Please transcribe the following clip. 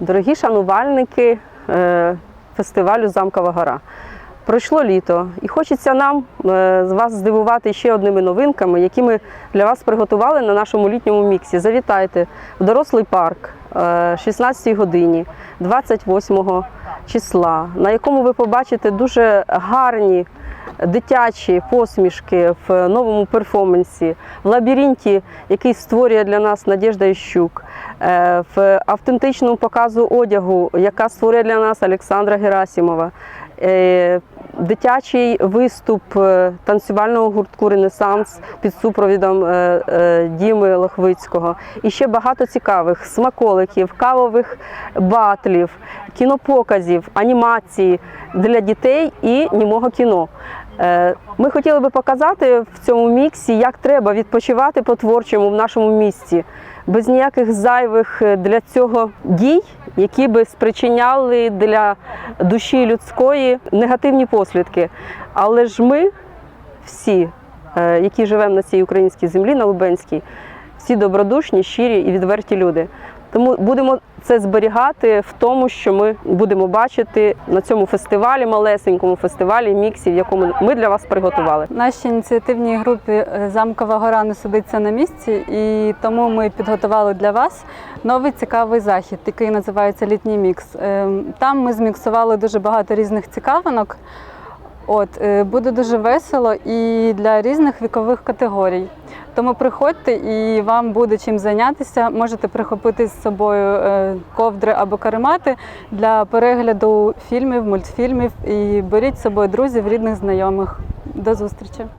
Дорогі шанувальники е, фестивалю Замкова гора. Пройшло літо, і хочеться нам е, вас здивувати ще одними новинками, які ми для вас приготували на нашому літньому міксі. Завітайте в дорослий парк е, 16 годині 28 числа, на якому ви побачите дуже гарні дитячі посмішки в новому перформансі, в лабіринті, який створює для нас Надєжда Іщук, е, в автентичному показу одягу, яка створює для нас Олександра Герасімова. е, Дитячий виступ е, танцювального гуртку Ренесанс під супровідом Діми Лохвицького. І ще багато цікавих смаколиків, кавових батлів, кінопоказів, анімації для дітей і німого кіно. Е, Ми хотіли би показати в цьому міксі, як треба відпочивати по-творчому в нашому місті, без ніяких зайвих е, для цього дій, які би спричиняли для душі людської негативні послідки. Але ж ми всі, е, які живемо на цій українській землі, на Лубенській, всі добродушні, щирі і відверті люди. Тому будемо це зберігати в тому, що ми будемо бачити на цьому фестивалі, малесенькому фестивалі міксі, в якому ми для вас приготували. Нашій ініціативній групі е, Замкова гора не сидиться на місці, і тому ми підготували для вас новий цікавий захід, який називається Літній мікс. Е, Там ми зміксували дуже багато різних цікавинок. От е, буде дуже весело і для різних вікових категорій. Тому приходьте і вам буде чим зайнятися. Можете прихопити з собою е, ковдри або каремати для перегляду фільмів, мультфільмів і беріть з собою друзів, рідних, знайомих. До зустрічі!